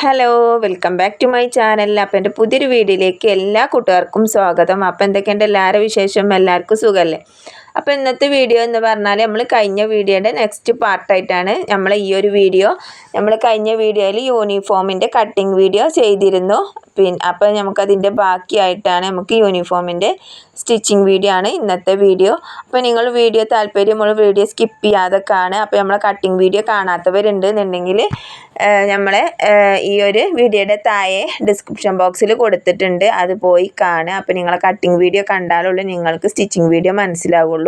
Hello welcome back to my channel അപ്പോൾ എന്റെ പുതിയൊരു വീഡിയോയിലേക്ക് എല്ലാ കൂട്ടുകാർക്കും സ്വാഗതം. അപ്പോൾ എന്തൊക്കെയുണ്ട് എല്ലാവരുടെ വിശേഷം? എല്ലാവർക്കും സുഖമല്ലേ? അപ്പോൾ ഇന്നത്തെ വീഡിയോ എന്ന് പറഞ്ഞാൽ നമ്മൾ കഴിഞ്ഞ വീഡിയോയുടെ നെക്സ്റ്റ് പാർട്ടായിട്ടാണ് നമ്മൾ ഈ ഒരു വീഡിയോ നമ്മൾ കഴിഞ്ഞ വീഡിയോയിൽ യൂണിഫോമിന്റെ കട്ടിങ് വീഡിയോ ചെയ്തിരുന്നു. പിന്നെ അപ്പോൾ നമുക്കതിന്റെ ബാക്കിയായിട്ടാണ് നമുക്ക് യൂണിഫോമിന്റെ സ്റ്റിച്ചിങ് വീഡിയോ ആണ് ഇന്നത്തെ വീഡിയോ അപ്പോൾ നിങ്ങൾ വീഡിയോ താല്പര്യമുള്ള വീഡിയോ സ്കിപ്പ് ചെയ്യാതെ കാണുക. അപ്പോൾ നമ്മളെ കട്ടിങ് വീഡിയോ കാണാത്തവരുണ്ട് എന്നുണ്ടെങ്കിൽ നമ്മളെ ഈ ഒരു വീഡിയോയുടെ താഴെ ഡിസ്ക്രിപ്ഷൻ ബോക്സിൽ കൊടുത്തിട്ടുണ്ട്. അത് പോയി കാണുക. അപ്പോൾ നിങ്ങളെ കട്ടിങ് വീഡിയോ കണ്ടാലുള്ളൂ നിങ്ങൾക്ക് സ്റ്റിച്ചിങ് വീഡിയോ മനസ്സിലാവുള്ളൂ.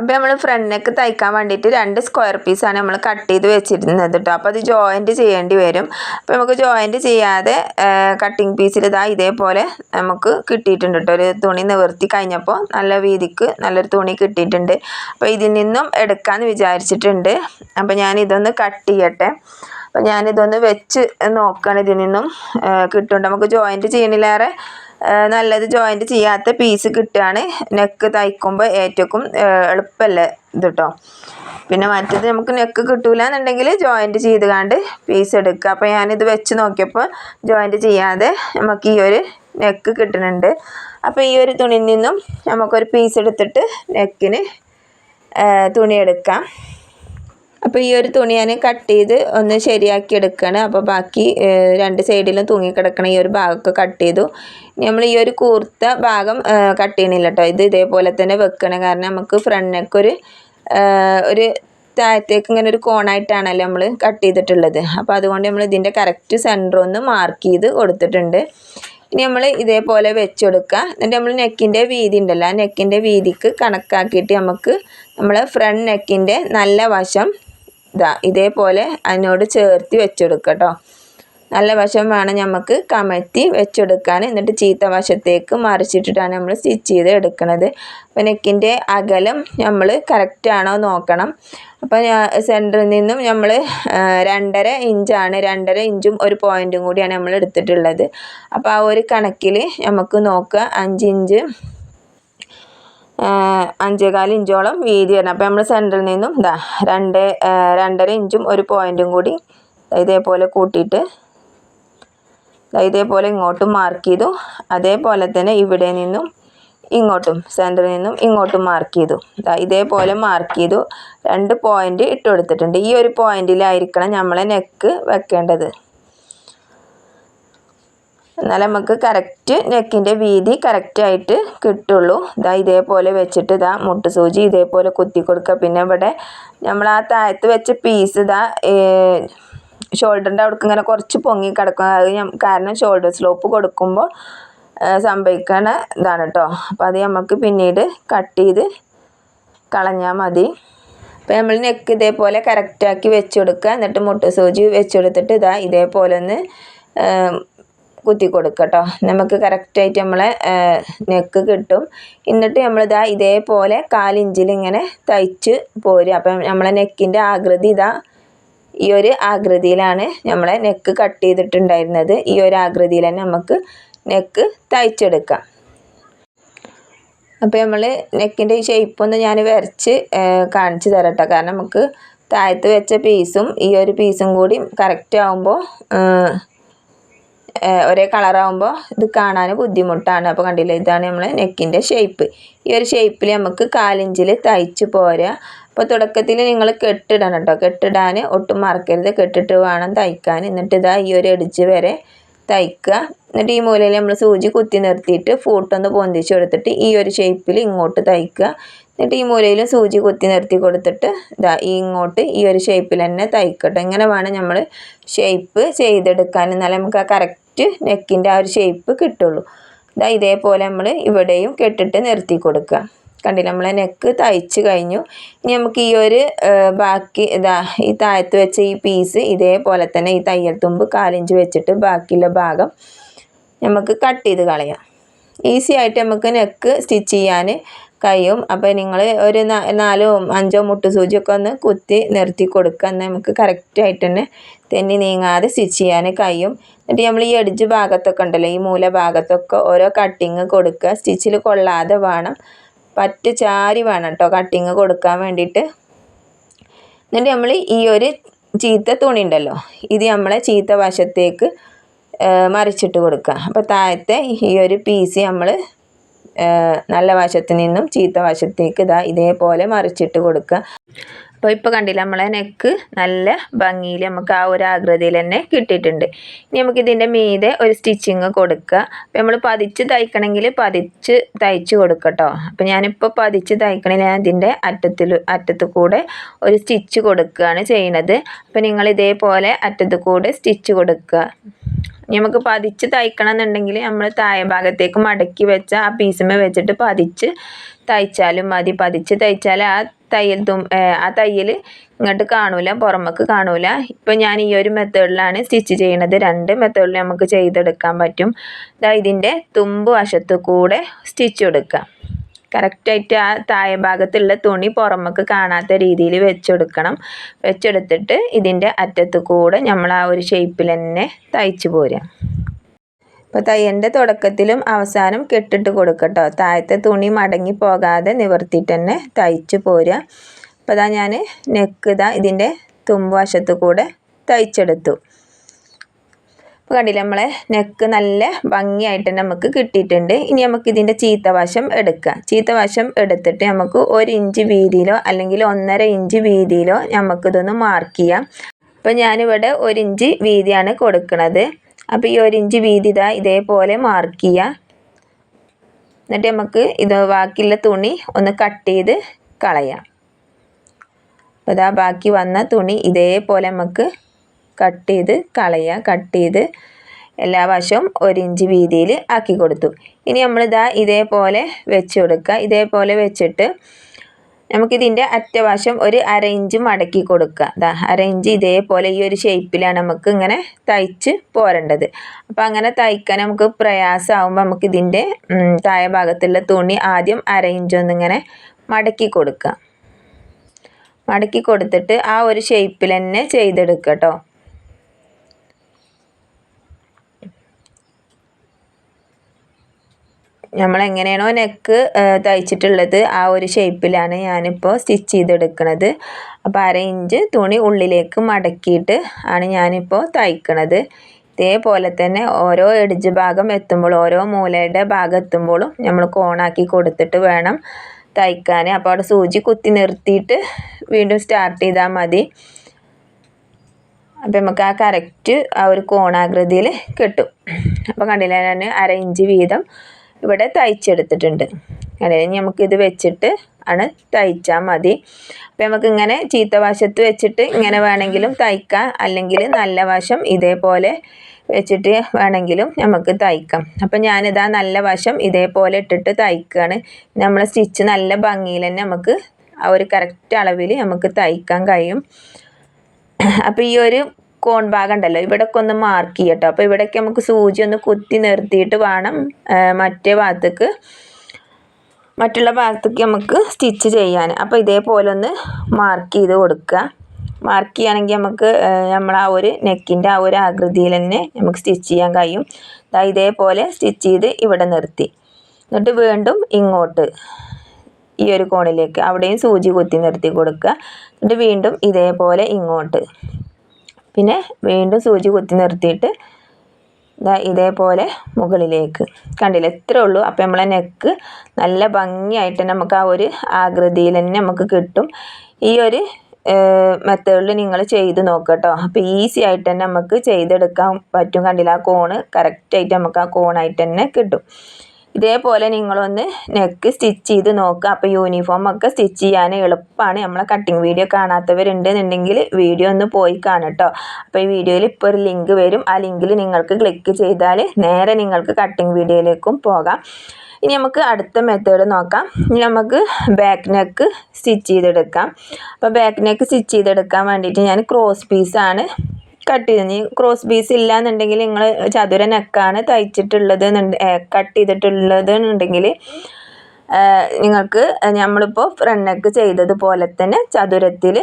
അപ്പോൾ നമ്മൾ ഫ്രണ്ട് നെക്ക് തയ്ക്കാൻ വേണ്ടിയിട്ട് രണ്ട് സ്ക്വയർ പീസാണ് നമ്മൾ കട്ട് ചെയ്ത് വെച്ചിരുന്നത് കേട്ടോ അപ്പോൾ അത് ജോയിന്റ് ചെയ്യേണ്ടി വരും. അപ്പോൾ നമുക്ക് ജോയിന്റ് ചെയ്യാതെ കട്ടിങ് പീസിൽ ഇതാ ഇതേപോലെ നമുക്ക് കിട്ടിയിട്ടുണ്ട് കേട്ടോ ഒരു തുണി നിവർത്തി കഴിഞ്ഞപ്പോൾ നല്ല വീതിക്ക് നല്ലൊരു തുണി കിട്ടിയിട്ടുണ്ട്. അപ്പോൾ ഇതിൽ നിന്നും എടുക്കാമെന്ന് വിചാരിച്ചിട്ടുണ്ട്. അപ്പോൾ ഞാൻ ഇതൊന്ന് കട്ട് ചെയ്യട്ടെ. അപ്പോൾ ഞാനിതൊന്ന് വെച്ച് നോക്കുകയാണ് ഇതിൽ നിന്നും കിട്ടുന്നുണ്ട് നമുക്ക് ജോയിന്റ് ചെയ്യണിലേറെ നല്ലത് ജോയിന്റ് ചെയ്യാത്ത പീസ് കിട്ടുകയാണ്. നെക്ക് തയ്ക്കുമ്പോൾ ഏറ്റവും എളുപ്പമല്ലേ ഇത് കേട്ടോ പിന്നെ മറ്റേത് നമുക്ക് നെക്ക് കിട്ടൂല എന്നുണ്ടെങ്കിൽ ജോയിന്റ് ചെയ്ത് കണ്ട് പീസ് എടുക്കുക. അപ്പോൾ ഞാനിത് വെച്ച് നോക്കിയപ്പോൾ ജോയിന്റ് ചെയ്യാതെ നമുക്ക് ഈ ഒരു നെക്ക് കിട്ടുന്നുണ്ട്. അപ്പോൾ ഈ ഒരു തുണിയിൽ നിന്നും നമുക്കൊരു പീസ് എടുത്തിട്ട് നെക്കിന് തുണി എടുക്കാം. അപ്പോൾ ഈ ഒരു തുണി ഞാൻ കട്ട് ചെയ്ത് ഒന്ന് ശരിയാക്കി എടുക്കുകയാണ് അപ്പോൾ ബാക്കി രണ്ട് സൈഡിലും തൂങ്ങിക്കിടക്കണ ഈ ഒരു ഭാഗമൊക്കെ കട്ട് ചെയ്തു. നമ്മൾ ഈ ഒരു കൂർത്ത ഭാഗം കട്ട് ചെയ്യണില്ല കേട്ടോ ഇത് ഇതേപോലെ തന്നെ വെക്കണം. കാരണം നമുക്ക് ഫ്രണ്ട് നെക്കൊരു ഒരു താഴത്തേക്ക് ഇങ്ങനെ ഒരു കോണായിട്ടാണല്ലോ നമ്മൾ കട്ട് ചെയ്തിട്ടുള്ളത്. അപ്പോൾ അതുകൊണ്ട് നമ്മൾ ഇതിന്റെ കറക്റ്റ് സെന്റർ ഒന്ന് മാർക്ക് ചെയ്ത് കൊടുത്തിട്ടുണ്ട്. ഇനി നമ്മൾ ഇതേപോലെ വെച്ചെടുക്കുക. എന്നിട്ട് നമ്മൾ നെക്കിന്റെ വീതി ഉണ്ടല്ലോ. ആ നെക്കിന്റെ വീതിക്ക് കണക്കാക്കിയിട്ട് നമുക്ക് നമ്മൾ ഫ്രണ്ട് നെക്കിന്റെ നല്ല വശം ഇതാ ഇതേപോലെ അതിനോട് ചേർത്തി വെച്ചെടുക്കുക നല്ല വശം വേണം നമുക്ക് കമഴ്ത്തി വെച്ചെടുക്കാൻ. എന്നിട്ട് ചീത്ത വശത്തേക്ക് മറിച്ചിട്ടിട്ടാണ് നമ്മൾ സ്റ്റിച്ച് ചെയ്ത് എടുക്കുന്നത് അപ്പോൾ നെക്കിന്റെ അകലം നമ്മൾ കറക്റ്റാണോ നോക്കണം. അപ്പോൾ സെന്ററിൽ നിന്നും നമ്മൾ രണ്ടര ഇഞ്ചാണ് രണ്ടര ഇഞ്ചും ഒരു പോയിന്റും കൂടിയാണ് നമ്മൾ എടുത്തിട്ടുള്ളത്. അപ്പോൾ ആ ഒരു കണക്കിൽ നമുക്ക് നോക്കുക. അഞ്ച് ഇഞ്ച് അഞ്ചേകാൽ ഇഞ്ചോളം വീതി വരണം. അപ്പോൾ നമ്മൾ സെന്ററിൽ നിന്നും ഇതാ രണ്ട് രണ്ടര ഇഞ്ചും ഒരു പോയിന്റും കൂടി ഇതേപോലെ കൂട്ടിയിട്ട് ഇതേപോലെ ഇങ്ങോട്ടും മാർക്ക് ചെയ്തു. അതേപോലെ തന്നെ ഇവിടെ നിന്നും ഇങ്ങോട്ടും സെന്ററിൽ നിന്നും ഇങ്ങോട്ടും മാർക്ക് ചെയ്തു. ഇതേപോലെ മാർക്ക് ചെയ്തു. രണ്ട് പോയിന്റ് ഇട്ട് കൊടുത്തിട്ടുണ്ട്. ഈ ഒരു പോയിന്റിലായിരിക്കണം നമ്മളെ നെക്ക് വെക്കേണ്ടത്. എന്നാൽ നമുക്ക് കറക്റ്റ് നെക്കിന്റെ വീതി കറക്റ്റായിട്ട് കിട്ടുള്ളൂ. ഇതാ ഇതേപോലെ വെച്ചിട്ട് ഇതാ മുട്ട് സൂചി ഇതേപോലെ കുത്തി കൊടുക്കുക പിന്നെ ഇവിടെ നമ്മൾ ആ താഴത്ത് വെച്ച പീസ് ഇതാ ഷോൾഡറിന്റെ അവിടേക്ക് ഇങ്ങനെ കുറച്ച് പൊങ്ങി കിടക്കും. അത് കാരണം ഷോൾഡർ സ്ലോപ്പ് കൊടുക്കുമ്പോൾ സംഭവിക്കണ ഇതാണ് കേട്ടോ അപ്പോൾ അത് നമുക്ക് പിന്നീട് കട്ട് ചെയ്ത് കളഞ്ഞാൽ മതി. അപ്പോൾ നമ്മൾ നെക്ക് ഇതേപോലെ കറക്റ്റാക്കി വെച്ച് കൊടുക്കുക എന്നിട്ട് മുട്ട സൂചി വെച്ച് കൊടുത്തിട്ട് ഇതാ ഇതേപോലെ ഒന്ന് കുത്തി കൊടുക്കുക കേട്ടോ നമുക്ക് കറക്റ്റായിട്ട് നമ്മളെ നെക്ക് കിട്ടും. എന്നിട്ട് നമ്മളിതാ ഇതേപോലെ കാലിഞ്ചിൽ ഇങ്ങനെ തയ്ച്ച് പോരുക അപ്പം നമ്മളെ നെക്കിന്റെ ആകൃതി ഇതാ ഈ ഒരു ആകൃതിയിലാണ് നമ്മളെ നെക്ക് കട്ട് ചെയ്തിട്ടുണ്ടായിരുന്നത്. ഈ ഒരു ആകൃതിയിൽ തന്നെ നമുക്ക് നെക്ക് തയ്ച്ചെടുക്കാം. അപ്പോൾ നമ്മൾ നെക്കിന്റെ ഈ ഷേപ്പ് ഒന്ന് ഞാൻ വരച്ച് കാണിച്ചു തരാം കേട്ടോ കാരണം നമുക്ക് താഴത്ത് വെച്ച പീസും ഈ ഒരു പീസും കൂടി കറക്റ്റ് ആകുമ്പോൾ ഒരേ കളറാകുമ്പോൾ ഇത് കാണാൻ ബുദ്ധിമുട്ടാണ്. അപ്പോൾ കണ്ടില്ലേ ഇതാണ് നമ്മൾ നെക്കിന്റെ ഷേപ്പ് ഈ ഒരു ഷേപ്പിൽ നമുക്ക് കാലിഞ്ചിൽ തയ്ച്ച് പോരാ. അപ്പോൾ തുടക്കത്തിൽ നിങ്ങൾ കെട്ടിടണം കേട്ടോ. കെട്ടിടാൻ ഒട്ടും മറക്കരുത്. കെട്ടിട്ട് വേണം തയ്ക്കാൻ. എന്നിട്ട് ഇതാ ഈ ഒരു അടിച്ച് വരെ തയ്ക്കുക എന്നിട്ട് ഈ മൂലയിൽ നമ്മൾ സൂചി കുത്തി നിർത്തിയിട്ട് ഫൂട്ടൊന്ന് പൊന്തിച്ച് കൊടുത്തിട്ട് ഈ ഒരു ഷേപ്പിൽ ഇങ്ങോട്ട് തയ്ക്കുക എന്നിട്ട് ഈ മൂലയിലും സൂചി കുത്തി നിർത്തി കൊടുത്തിട്ട് ഇതാ ഇങ്ങോട്ട് ഈ ഒരു ഷേപ്പിൽ തന്നെ തയ്ക്കട്ടെ. ഇങ്ങനെ വേണം നമ്മൾ ഷേപ്പ് ചെയ്തെടുക്കാൻ. എന്നാലേ നമുക്ക് ആ കറക്റ്റ് നെക്കിന്റെ ആ ഒരു ഷേപ്പ് കിട്ടുള്ളൂ. ഇതാ ഇതേപോലെ നമ്മൾ ഇവിടെയും കെട്ടിട്ട് നിർത്തി കൊടുക്കുക. കണ്ടില്ല? നമ്മളെ നെക്ക് തയ്ച്ച് കഴിഞ്ഞു. ഇനി നമുക്ക് ഈ ഒരു ബാക്കി ഇതാ ഈ താഴത്ത് വെച്ച ഈ പീസ് ഇതേപോലെ തന്നെ ഈ തയ്യൽ തുമ്പ് കാലിഞ്ച് വെച്ചിട്ട് ബാക്കിയുള്ള ഭാഗം നമുക്ക് കട്ട് ചെയ്ത് കളയാം. ഈസി ആയിട്ട് നമുക്ക് നെക്ക് സ്റ്റിച്ച് ചെയ്യാൻ കഴിയും. അപ്പോൾ നിങ്ങൾ ഒരു നാലോ അഞ്ചോ മുട്ട് സൂചിയൊക്കെ ഒന്ന് കുത്തി നിർത്തി കൊടുക്കുക. എന്നാൽ നമുക്ക് കറക്റ്റായിട്ട് തന്നെ തെന്നി നീങ്ങാതെ സ്റ്റിച്ച് ചെയ്യാൻ കഴിയും. എന്നിട്ട് നമ്മൾ ഈ എഡ്ജ് ഭാഗത്തൊക്കെ ഉണ്ടല്ലോ ഈ മൂല ഭാഗത്തൊക്കെ ഓരോ കട്ടിങ് കൊടുക്കുക. സ്റ്റിച്ചിൽ കൊള്ളാതെ വേണം പറ്റ് ചാരി വേണം കേട്ടോ കട്ടിങ് കൊടുക്കാൻ വേണ്ടിയിട്ട്. എന്നിട്ട് നമ്മൾ ഈ ഒരു ചീത്ത തുണി ഉണ്ടല്ലോ ഇത് നമ്മളെ ചീത്ത വശത്തേക്ക് മറിച്ചിട്ട് കൊടുക്കുക അപ്പോൾ താഴത്തെ ഈ ഒരു പീസ് നമ്മൾ നല്ല വശത്ത് നിന്നും ചീത്ത വശത്തേക്ക് ഇതാ ഇതേപോലെ മറിച്ചിട്ട് കൊടുക്കുക അപ്പോൾ ഇപ്പോൾ കണ്ടില്ല നമ്മളെ നെക്ക് നല്ല ഭംഗിയിൽ നമുക്ക് ആ ഒരു ആകൃതിയിൽ തന്നെ കിട്ടിയിട്ടുണ്ട്. ഇനി നമുക്ക് ഇതിന്റെ മീതെ ഒരു സ്റ്റിച്ചിങ് കൊടുക്കുക. അപ്പോൾ നമ്മൾ പതിച്ച് തയ്ക്കണമെങ്കിൽ പതിച്ച് തയ്ച്ച് കൊടുക്കട്ടോ അപ്പോൾ ഞാനിപ്പോൾ പതിച്ച് തയ്ക്കണേ ഞാൻ ഇതിന്റെ അറ്റത്തിൽ അറ്റത്ത് കൂടെ ഒരു സ്റ്റിച്ച് കൊടുക്കുകയാണ് ചെയ്യണത്. അപ്പോൾ നിങ്ങൾ ഇതേപോലെ അറ്റത്ത് കൂടെ സ്റ്റിച്ച് കൊടുക്കുക. നമുക്ക് പതിച്ച് തയ്ക്കണം എന്നുണ്ടെങ്കിൽ നമ്മൾ താഴെ ഭാഗത്തേക്ക് മടക്കി വെച്ച ആ പീസുമേ വെച്ചിട്ട് പതിച്ച് തയ്ച്ചാലും മതി. പതിച്ച് തയ്ച്ചാൽ ആ തയ്യൽ തും ആ തയ്യൽ ഇങ്ങോട്ട് കാണൂല പുറമേക്ക് കാണൂല. ഇപ്പം ഞാൻ ഈ ഒരു മെത്തേഡിലാണ് സ്റ്റിച്ച് ചെയ്യണത്. രണ്ട് മെത്തേഡിൽ നമുക്ക് ചെയ്തെടുക്കാൻ പറ്റും. ഇതാ ഇതിന്റെ തുമ്പ് വശത്ത് കൂടെ സ്റ്റിച്ച് കൊടുക്കുക കറക്റ്റായിട്ട് ആ താഴെ ഭാഗത്തുള്ള തുണി പുറമേക്ക് കാണാത്ത രീതിയിൽ വെച്ചെടുക്കണം. വെച്ചെടുത്തിട്ട് ഇതിന്റെ അറ്റത്ത് കൂടെ നമ്മൾ ആ ഒരു ഷേപ്പിൽ തന്നെ തയ്ച്ചു പോരുക അപ്പോൾ തയ്യലിന്റെ തുടക്കത്തിലും അവസാനം കെട്ടിട്ട് കൊടുക്കട്ടോ. താഴത്തെ തുണി മടങ്ങി പോകാതെ നിവർത്തിയിട്ട് തന്നെ തയ്ച്ച് പോരുക. അപ്പോൾ ഇതാ ഞാൻ നെക്ക് ഇതാ ഇതിന്റെ തുമ്പ് വശത്ത് കൂടെ തയ്ച്ചെടുത്തു. അപ്പോൾ കണ്ടില്ല നമ്മളെ നെക്ക് നല്ല ഭംഗിയായിട്ട് നമുക്ക് കിട്ടിയിട്ടുണ്ട്. ഇനി നമുക്ക് ഇതിന്റെ വശം എടുക്കാം. ചീത്ത വശം എടുത്തിട്ട് നമുക്ക് ഒരു ഇഞ്ച് വീതിയിലോ അല്ലെങ്കിൽ ഒന്നര ഇഞ്ച് വീതിയിലോ നമുക്കിതൊന്ന് മാർക്ക് ചെയ്യാം. അപ്പോൾ ഞാനിവിടെ ഒരു ഇഞ്ച് വീതിയാണ് കൊടുക്കുന്നത് അപ്പോൾ ഈ ഒരു ഇഞ്ച് വീതി ഇതാ ഇതേപോലെ മാർക്ക് ചെയ്യുക എന്നിട്ട് നമുക്ക് ഇത് ബാക്കിയുള്ള തുണി ഒന്ന് കട്ട് ചെയ്ത് കളയാം. അപ്പോൾ ഇതാ ബാക്കി വന്ന തുണി ഇതേപോലെ നമുക്ക് കട്ട് ചെയ്ത് കളയുക കട്ട് ചെയ്ത് എല്ലാ വശവും ഒരു ഇഞ്ച് വീതിയിൽ ആക്കി കൊടുത്തു. ഇനി നമ്മളിതാ ഇതേപോലെ വെച്ച് കൊടുക്കുക. ഇതേപോലെ വെച്ചിട്ട് നമുക്കിതിന്റെ അറ്റവശം ഒരു ഇഞ്ച് മടക്കി കൊടുക്കുക. അതാ ഇഞ്ച് ഇതേപോലെ ഈ ഒരു ഷേപ്പിലാണ് നമുക്ക് ഇങ്ങനെ തയ്ച്ച് പോരേണ്ടത്. അപ്പോൾ അങ്ങനെ തയ്ക്കാൻ നമുക്ക് പ്രയാസമാകുമ്പോൾ നമുക്ക് ഇതിന്റെ താഴെ ഭാഗത്തുള്ള തുണി ആദ്യം അര ഇഞ്ച് ഒന്നിങ്ങനെ മടക്കി കൊടുക്കുക. മടക്കി കൊടുത്തിട്ട് ആ ഒരു ഷേപ്പിൽ തന്നെ ചെയ്തെടുക്കുക കേട്ടോ നമ്മൾ എങ്ങനെയാണോ നെക്ക് തയ്ച്ചിട്ടുള്ളത് ആ ഒരു ഷേപ്പിലാണ് ഞാനിപ്പോൾ സ്റ്റിച്ച് ചെയ്തെടുക്കുന്നത് അപ്പോൾ അര ഇഞ്ച് തുണി ഉള്ളിലേക്ക് മടക്കിയിട്ട് ആണ് ഞാനിപ്പോൾ തയ്ക്കണത്. ഇതേപോലെ തന്നെ ഓരോ എഡ്ജ് ഭാഗം എത്തുമ്പോൾ ഓരോ മൂലയുടെ ഭാഗം എത്തുമ്പോഴും നമ്മൾ കോണാക്കി കൊടുത്തിട്ട് വേണം തയ്ക്കാൻ അപ്പോൾ അവിടെ സൂചി കുത്തി നിർത്തിയിട്ട് വീണ്ടും സ്റ്റാർട്ട് ചെയ്താൽ മതി. അപ്പോൾ നമുക്ക് ആ കറക്റ്റ് ആ ഒരു കോണാകൃതിയിൽ കിട്ടും. അപ്പോൾ കണ്ടില്ല ഞാൻ അര ഇഞ്ച് വീതം ഇവിടെ തയ്ച്ചെടുത്തിട്ടുണ്ട്. ഇനി നമുക്കിത് വെച്ചിട്ട് ആണ് തയ്ച്ചാൽ മതി. അപ്പോൾ നമുക്കിങ്ങനെ ചീത്ത വശത്ത് വെച്ചിട്ട് ഇങ്ങനെ വേണമെങ്കിലും തയ്ക്കാം. അല്ലെങ്കിൽ നല്ല വശം ഇതേപോലെ വെച്ചിട്ട് വേണമെങ്കിലും നമുക്ക് തയ്ക്കാം. അപ്പം ഞാനിതാ നല്ല വശം ഇതേപോലെ ഇട്ടിട്ട് തയ്ക്കുകയാണ് നമ്മൾ സ്റ്റിച്ച് നല്ല ഭംഗിയിൽ തന്നെ നമുക്ക് ആ ഒരു കറക്റ്റ് അളവിൽ നമുക്ക് തയ്ക്കാൻ കഴിയും. അപ്പോൾ ഈ ഒരു കോൺ ഭാഗം ഉണ്ടല്ലോ ഇവിടൊക്കെ ഒന്ന് മാർക്ക് ചെയ്യട്ടോ. അപ്പോൾ ഇവിടെയൊക്കെ നമുക്ക് സൂചി ഒന്ന് കുത്തി നിർത്തിയിട്ട് വേണം മറ്റേ ഭാഗത്തേക്ക് മറ്റുള്ള ഭാഗത്തേക്ക് നമുക്ക് സ്റ്റിച്ച് ചെയ്യാൻ. അപ്പോൾ ഇതേപോലെ ഒന്ന് മാർക്ക് ചെയ്ത് കൊടുക്കുക. മാർക്ക് ചെയ്യുകയാണെങ്കിൽ നമുക്ക് നമ്മൾ ആ ഒരു നെക്കിന്റെ ആ ഒരു ആകൃതിയിൽ തന്നെ നമുക്ക് സ്റ്റിച്ച് ചെയ്യാൻ കഴിയും. ഇതേപോലെ സ്റ്റിച്ച് ചെയ്ത് ഇവിടെ നിർത്തി. എന്നിട്ട് വീണ്ടും ഇങ്ങോട്ട് ഈ ഒരു കോണിലേക്ക് അവിടെയും സൂചി കുത്തി നിർത്തി കൊടുക്കുക. എന്നിട്ട് വീണ്ടും ഇതേപോലെ ഇങ്ങോട്ട്. പിന്നെ വീണ്ടും സൂചി കുത്തി നിർത്തിയിട്ട് ഇതാ ഇതേപോലെ മുകളിലേക്ക്. കണ്ടില്ല? ഇത്രേ ഉള്ളൂ. അപ്പോൾ നമ്മളെ നെക്ക് നല്ല ഭംഗിയായിട്ട് നമുക്ക് ആ ഒരു ആകൃതിയിൽ തന്നെ നമുക്ക് കിട്ടും. ഈ ഒരു മെത്തേഡിൽ നിങ്ങൾ ചെയ്ത് നോക്കട്ടോ. കേട്ടോ അപ്പോൾ ഈസി ആയിട്ട് തന്നെ നമുക്ക് ചെയ്തെടുക്കാൻ പറ്റും. കണ്ടില്ല? ആ കോണ് കറക്റ്റായിട്ട് നമുക്ക് ആ കോണായിട്ട് തന്നെ കിട്ടും. ഇതേപോലെ നിങ്ങളൊന്ന് നെക്ക് സ്റ്റിച്ച് ചെയ്ത് നോക്കുക അപ്പോൾ യൂണിഫോം ഒക്കെ സ്റ്റിച്ച് ചെയ്യാൻ എളുപ്പമാണ് നമ്മളെ കട്ടിങ് വീഡിയോ കാണാത്തവരുണ്ടെന്നുണ്ടെങ്കിൽ വീഡിയോ ഒന്ന് പോയി കാണട്ടോ അപ്പോൾ ഈ വീഡിയോയിൽ ഇപ്പോൾ ഒരു ലിങ്ക് വരും. ആ ലിങ്കിൽ നിങ്ങൾക്ക് ക്ലിക്ക് ചെയ്താൽ നേരെ നിങ്ങൾക്ക് കട്ടിങ് വീഡിയോയിലേക്കും പോകാം. ഇനി നമുക്ക് അടുത്ത മെത്തേഡ് നോക്കാം. ഇനി നമുക്ക് ബാക്ക് നെക്ക് സ്റ്റിച്ച് ചെയ്തെടുക്കാം. അപ്പോൾ ബാക്ക് നെക്ക് സ്റ്റിച്ച് ചെയ്തെടുക്കാൻ വേണ്ടിയിട്ട് ഞാൻ ക്രോസ് പീസാണ് കട്ട് ചെയ്ത്. ഇനി ക്രോസ് പീസ് ഇല്ല എന്നുണ്ടെങ്കിൽ നിങ്ങൾ ചതുര നെക്കാണ് തയ്ച്ചിട്ടുള്ളത് കട്ട് ചെയ്തിട്ടുള്ളത് എന്നുണ്ടെങ്കിൽ നിങ്ങൾക്ക് നമ്മളിപ്പോൾ ഫ്രണ്ട് നെക്ക് ചെയ്തതുപോലെ തന്നെ ചതുരത്തിൽ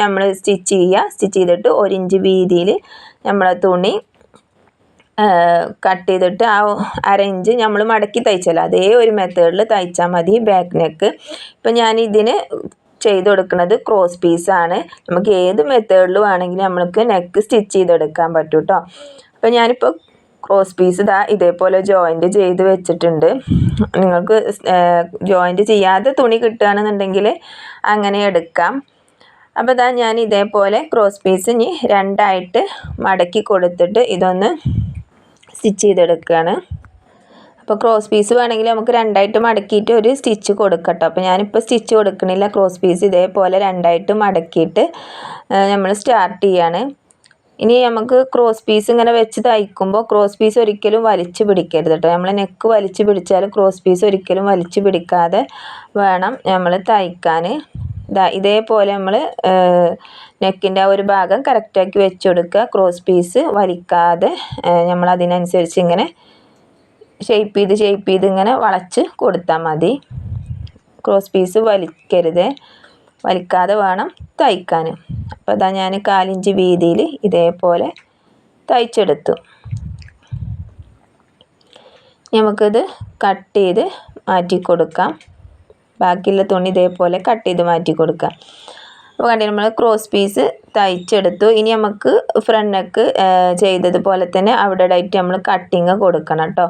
നമ്മൾ സ്റ്റിച്ച് ചെയ്യുക. സ്റ്റിച്ച് ചെയ്തിട്ട് ഒരു ഇഞ്ച് വീതിയിൽ നമ്മളെ തുണി കട്ട് ചെയ്തിട്ട് ആ അര ഇഞ്ച് നമ്മൾ മടക്കി തയ്ച്ചല്ലോ. അതേ ഒരു മെത്തേഡിൽ തയ്ച്ചാൽ മതി ബാക്ക് നെക്ക് ഇപ്പം ഞാൻ ഇതിന് ചെയ്ത് കൊടുക്കുന്നത് ക്രോസ് പീസാണ് നമുക്ക് ഏത് മെത്തേഡിലും ആണെങ്കിലും നമ്മൾക്ക് നെക്ക് സ്റ്റിച്ച് ചെയ്തെടുക്കാൻ പറ്റും കേട്ടോ അപ്പോൾ ഞാനിപ്പോൾ ക്രോസ് പീസ് ഇതാ ഇതേപോലെ ജോയിന്റ് ചെയ്ത് വെച്ചിട്ടുണ്ട്. നിങ്ങൾക്ക് ജോയിന്റ് ചെയ്യാതെ തുണി കിട്ടുകയാണെന്നുണ്ടെങ്കിൽ അങ്ങനെ എടുക്കാം. അപ്പോൾ ഇതാ ഞാൻ ഇതേപോലെ ക്രോസ് പീസ് ഇനി രണ്ടായിട്ട് മടക്കി കൊടുത്തിട്ട് ഇതൊന്ന് സ്റ്റിച്ച് ചെയ്തെടുക്കുകയാണ്. അപ്പോൾ ക്രോസ് പീസ് വേണമെങ്കിൽ നമുക്ക് രണ്ടായിട്ട് മടക്കിയിട്ട് ഒരു സ്റ്റിച്ച് കൊടുക്കട്ടോ. അപ്പോൾ ഞാനിപ്പോൾ സ്റ്റിച്ച് കൊടുക്കണില്ല ക്രോസ് പീസ് ഇതേപോലെ രണ്ടായിട്ട് മടക്കിയിട്ട് നമ്മൾ സ്റ്റാർട്ട് ചെയ്യാണ്. ഇനി നമുക്ക് ക്രോസ് പീസ് ഇങ്ങനെ വെച്ച് തയ്ക്കുമ്പോൾ ക്രോസ് പീസ് ഒരിക്കലും വലിച്ചു പിടിക്കരുത് കേട്ടോ നമ്മൾ നെക്ക് വലിച്ചു പിടിച്ചാൽ ക്രോസ് പീസ് ഒരിക്കലും വലിച്ചു പിടിക്കാതെ വേണം നമ്മൾ തയ്ക്കാൻ ഇതാ ഇതേപോലെ നമ്മൾ നെക്കിന്റെ ആ ഒരു ഭാഗം കറക്റ്റാക്കി വെച്ച് കൊടുക്കുക. ക്രോസ് പീസ് വലിക്കാതെ നമ്മൾ അതിനനുസരിച്ച് ഇങ്ങനെ ഷേപ്പ് ചെയ്ത് ഷേപ്പ് ചെയ്ത് ഇങ്ങനെ വളച്ച് കൊടുത്താൽ മതി. Cross piece വലിക്കരുത്. വലിക്കാതെ വേണം തയ്ക്കാൻ. അപ്പോൾ അതാ ഞാൻ കാലിഞ്ച് വീതിയിൽ ഇതേപോലെ തയ്ച്ചെടുത്തു. നമുക്കിത് കട്ട് ചെയ്ത് മാറ്റി കൊടുക്കാം. ബാക്കിയുള്ള തുണി ഇതേപോലെ കട്ട് ചെയ്ത് മാറ്റി കൊടുക്കാം. അപ്പോൾ കണ്ടി നമ്മൾ ക്രോസ് പീസ് തയ്ച്ചെടുത്തു. ഇനി നമുക്ക് ഫ്രണ്ട് നെക്ക് ചെയ്തതുപോലെ തന്നെ അവിടെ ഡയറ്റ് നമ്മൾ കട്ടിങ് കൊടുക്കണം കേട്ടോ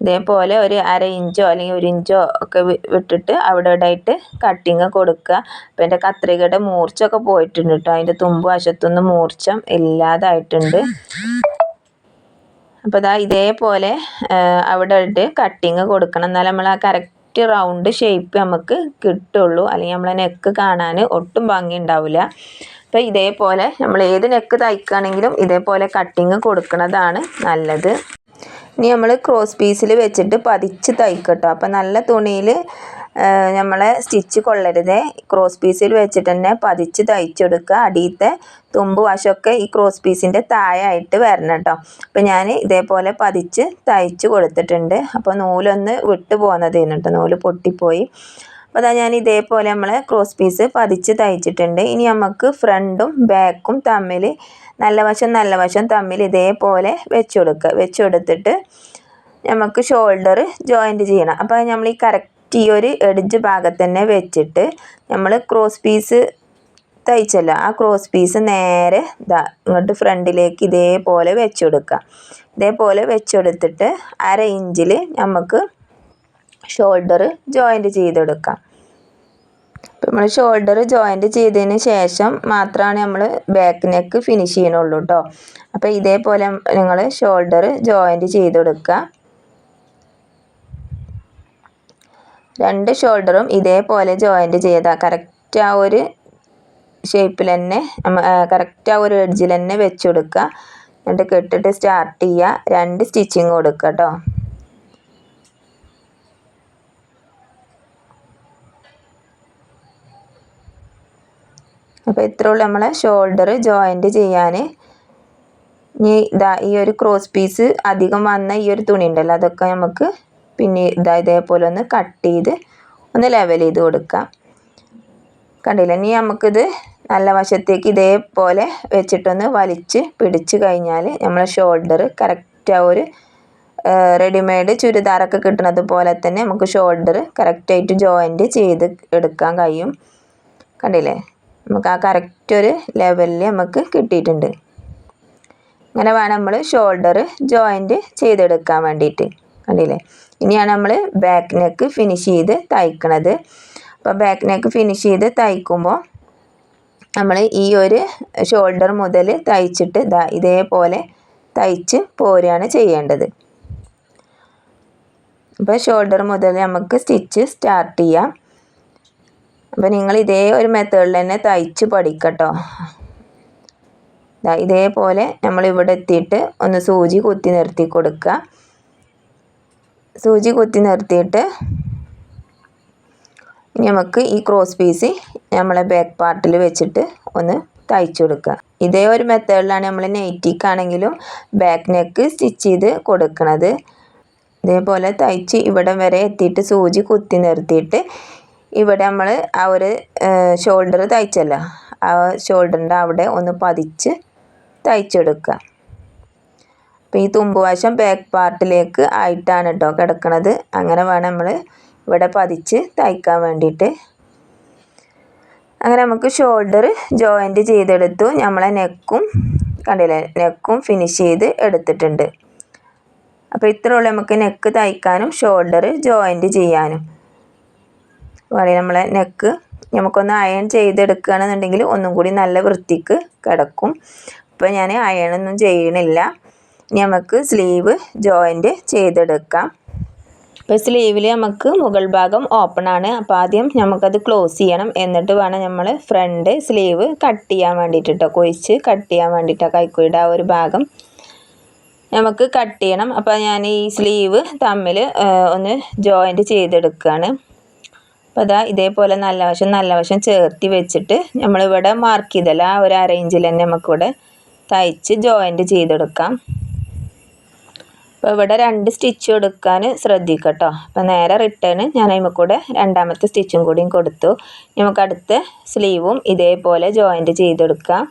ഇതേപോലെ ഒരു അര ഇഞ്ചോ അല്ലെങ്കിൽ ഒരു ഇഞ്ചോ ഒക്കെ വിട്ടിട്ട് അവിടെ ഇവിടെയായിട്ട് കട്ടിങ് കൊടുക്കുക. അപ്പം എന്റെ കത്രികയുടെ മൂർച്ചയൊക്കെ പോയിട്ടുണ്ട് കേട്ടോ. അതിന്റെ തുമ്പ് വശത്തുനിന്ന് മൂർച്ചം ഇല്ലാതായിട്ടുണ്ട്. അപ്പോൾ ഇതാ ഇതേപോലെ അവിടെ ഇട്ട് കട്ടിങ് കൊടുക്കണം. എന്നാലും നമ്മൾ ആ കറക്റ്റ് റൗണ്ട് ഷേപ്പ് നമുക്ക് കിട്ടുള്ളൂ. അല്ലെങ്കിൽ നമ്മളെ നെക്ക് കാണാൻ ഒട്ടും ഭംഗി ഉണ്ടാവില്ല. അപ്പോൾ ഇതേപോലെ നമ്മൾ ഏത് നെക്ക് തയ്ക്കുകയാണെങ്കിലും ഇതേപോലെ കട്ടിങ് കൊടുക്കുന്നതാണ് നല്ലത്. ഇനി നമ്മൾ ക്രോസ് പീസിൽ വെച്ചിട്ട് പതിച്ച് തയ്ക്കട്ടോ. അപ്പോൾ നല്ല തുണിയിൽ നമ്മളെ സ്റ്റിച്ച് കൊള്ളരുത്. ക്രോസ് പീസിൽ വെച്ചിട്ട് തന്നെ പതിച്ച് തയ്ച്ചെടുക്കുക അടിയത്തെ തുമ്പ് വശമൊക്കെ ഈ ക്രോസ് പീസിന്റെ താഴായിട്ട് വരണം കേട്ടോ അപ്പോൾ ഞാൻ ഇതേപോലെ പതിച്ച് തയ്ച്ച് കൊടുത്തിട്ടുണ്ട്. അപ്പോൾ നൂലൊന്ന് വിട്ട് പോകുന്നതേന്ന് കേട്ടോ നൂൽ പൊട്ടിപ്പോയി. അപ്പോൾ അതാ ഞാൻ ഇതേപോലെ നമ്മൾ ക്രോസ് പീസ് പതിച്ച് തയ്ച്ചിട്ടുണ്ട്. ഇനി നമുക്ക് ഫ്രണ്ടും ബാക്കും തമ്മിൽ നല്ല വശം നല്ല വശം തമ്മിൽ ഇതേപോലെ വെച്ച് കൊടുക്കുക നമുക്ക് ഷോൾഡർ ജോയിന്റ് ചെയ്യണം. അപ്പോൾ നമ്മൾ ഈ കറക്റ്റ് ഈ ഒരു എഡ്ജ് ഭാഗത്ത് തന്നെ വെച്ചിട്ട് നമ്മൾ ക്രോസ് പീസ് തയ്ച്ചല്ലോ. ആ ക്രോസ് പീസ് നേരെ ഇതാ ഇങ്ങോട്ട് ഫ്രണ്ടിലേക്ക് ഇതേപോലെ വെച്ച് കൊടുക്കുക ഇതേപോലെ വെച്ചെടുത്തിട്ട് അര ഇഞ്ചിൽ നമുക്ക് ഷോൾഡർ ജോയിന്റ് ചെയ്തെടുക്കാം. നമ്മൾ ഷോൾഡർ ജോയിന്റ് ചെയ്തതിന് ശേഷം മാത്രമാണ് നമ്മൾ ബാക്ക് നെക്ക് ഫിനിഷ് ചെയ്യണുള്ളൂ കേട്ടോ അപ്പോൾ ഇതേപോലെ നിങ്ങൾ ഷോൾഡർ ജോയിന്റ് ചെയ്ത് കൊടുക്കുക രണ്ട് ഷോൾഡറും ഇതേപോലെ ജോയിന്റ് ചെയ്താൽ കറക്റ്റ് ആ ഒരു ഷേപ്പിൽ തന്നെ കറക്റ്റ് ആ ഒരു എഡ്ജിൽ തന്നെ വെച്ച് കൊടുക്കുക എന്നിട്ട് കെട്ടിട്ട് സ്റ്റാർട്ട് ചെയ്യുക രണ്ട് സ്റ്റിച്ചിങ് കൊടുക്കുക കേട്ടോ അപ്പോൾ ഇത്രേ ഉള്ളൂ നമ്മളെ ഷോൾഡർ ജോയിന്റ് ചെയ്യാൻ ഇനി ഇതാ ഈ ഒരു ക്രോസ് പീസ് അധികം വന്ന ഈ ഒരു തുണി ഉണ്ടല്ലോ അതൊക്കെ നമുക്ക് പിന്നെ ഇതാ ഇതേപോലെ ഒന്ന് കട്ട് ചെയ്ത് ഒന്ന് ലെവൽ ചെയ്ത് കൊടുക്കാം. കണ്ടില്ല? ഇനി നമുക്കിത് നല്ല വശത്തേക്ക് ഇതേപോലെ വെച്ചിട്ടൊന്ന് വലിച്ച് പിടിച്ച് കഴിഞ്ഞാൽ നമ്മളെ ഷോൾഡർ കറക്റ്റ് ആ ഒരു റെഡിമെയ്ഡ് ചുരിദാറൊക്കെ കിട്ടുന്നത് പോലെ തന്നെ നമുക്ക് ഷോൾഡർ കറക്റ്റായിട്ട് ജോയിന്റ് ചെയ്ത് എടുക്കാൻ കഴിയും. കണ്ടില്ലേ? നമുക്ക് ആ കറക്റ്റ് ഒരു ലെവലിൽ നമുക്ക് കിട്ടിയിട്ടുണ്ട്. അങ്ങനെ വേണം നമ്മൾ ഷോൾഡർ ജോയിന്റ് ചെയ്തെടുക്കാൻ വേണ്ടിയിട്ട് കണ്ടില്ലേ? ഇനിയാണ് നമ്മൾ ബാക്ക് നെക്ക് ഫിനിഷ് ചെയ്ത് തയ്ക്കണത്. അപ്പോൾ ബാക്ക് നെക്ക് ഫിനിഷ് ചെയ്ത് തയ്ക്കുമ്പോൾ നമ്മൾ ഈ ഒരു ഷോൾഡർ മുതൽ തയ്ച്ചിട്ട് ഇതാ ഇതേപോലെ തയ്ച്ച് പോരുകയാണ് ചെയ്യേണ്ടത്. അപ്പോൾ ഷോൾഡർ മുതൽ നമുക്ക് സ്റ്റിച്ച് സ്റ്റാർട്ട് ചെയ്യാം. അപ്പോൾ നിങ്ങൾ ഇതേ ഒരു മെത്തേഡിൽ തന്നെ തയ്ച്ച് പഠിക്കട്ടോ. ഇതേപോലെ നമ്മൾ ഇവിടെ എത്തിയിട്ട് ഒന്ന് സൂചി കുത്തി നിർത്തി കൊടുക്കുക. സൂചി കുത്തി നിർത്തിയിട്ട് ഇനി നമുക്ക് ഈ ക്രോസ് പീസ് നമ്മളെ ബാക്ക് പാർട്ടിൽ വെച്ചിട്ട് ഒന്ന് തയ്ച്ചു കൊടുക്കുക. ഇതേ ഒരു മെത്തേഡിലാണ് നമ്മൾ നെയ്റ്റിക്കാണെങ്കിലും ബാക്ക് നെക്ക് സ്റ്റിച്ച് ചെയ്ത് കൊടുക്കണത്. ഇതേപോലെ തയ്ച്ച് ഇവിടെ വരെ എത്തിയിട്ട് സൂചി കുത്തി നിർത്തിയിട്ട് ഇവിടെ നമ്മൾ ആ ഒരു ഷോൾഡർ തയ്ച്ചല്ലോ. ആ ഷോൾഡറിന്റെ അവിടെ ഒന്ന് പതിച്ച് തയ്ച്ചെടുക്കുക അപ്പോൾ ഈ തുമ്പുവശം ബാക്ക് പാർട്ടിലേക്ക് ആയിട്ടാണ് കേട്ടോ കിടക്കുന്നത് അങ്ങനെ വേണം നമ്മൾ ഇവിടെ പതിച്ച് തയ്ക്കാൻ വേണ്ടിയിട്ട്. അങ്ങനെ നമുക്ക് ഷോൾഡർ ജോയിന്റ് ചെയ്തെടുത്തു. നമ്മളെ നെക്കും കണ്ടില്ലേ നെക്കും ഫിനിഷ് ചെയ്ത് എടുത്തിട്ടുണ്ട്. അപ്പോൾ ഇത്രേ ഉള്ളൂ നമുക്ക് നെക്ക് തയ്ക്കാനും ഷോൾഡർ ജോയിന്റ് ചെയ്യാനും. വേണേ നമ്മളെ നെക്ക് നമുക്കൊന്ന് അയൺ ചെയ്തെടുക്കുകയാണെന്നുണ്ടെങ്കിൽ ഒന്നും കൂടി നല്ല വൃത്തിക്ക് കിടക്കും. അപ്പോൾ ഞാൻ അയണൊന്നും ചെയ്യണില്ല. നമുക്ക് സ്ലീവ് ജോയിന്റ് ചെയ്തെടുക്കാം. ഇപ്പോൾ സ്ലീവിൽ നമുക്ക് മുകൾ ഭാഗം ഓപ്പൺ ആണ്. അപ്പോൾ ആദ്യം നമുക്കത് ക്ലോസ് ചെയ്യണം. എന്നിട്ട് വേണം നമ്മൾ ഫ്രണ്ട് സ്ലീവ് കട്ട് ചെയ്യാൻ വേണ്ടിയിട്ട് കേട്ടോ കൊഴിച്ച് കട്ട് ചെയ്യാൻ വേണ്ടിയിട്ടോ കൈക്കൂടെ ആ ഒരു ഭാഗം നമുക്ക് കട്ട് ചെയ്യണം. അപ്പോൾ ഞാൻ ഈ സ്ലീവ് തമ്മിൽ ഒന്ന് ജോയിന്റ് ചെയ്തെടുക്കുകയാണ്. അപ്പോൾ അതാ ഇതേപോലെ നല്ല വശം നല്ല വശം ചേർത്തി വെച്ചിട്ട് നമ്മളിവിടെ മാർക്ക് ചെയ്തല്ല? ആ ഒരു അറേഞ്ചിൽ തന്നെ നമുക്കിവിടെ തയ്ച്ച് ജോയിന്റ് ചെയ്തെടുക്കാം. അപ്പോൾ ഇവിടെ രണ്ട് സ്റ്റിച്ച് കൊടുക്കാൻ ശ്രദ്ധിക്കട്ടോ. കേട്ടോ അപ്പോൾ നേരെ റിട്ടേൺ ഞാൻ അതിമ കൂടെ രണ്ടാമത്തെ സ്റ്റിച്ചും കൂടിയും കൊടുത്തു. നമുക്ക് അടുത്ത സ്ലീവും ഇതേപോലെ ജോയിന്റ് ചെയ്തെടുക്കാം.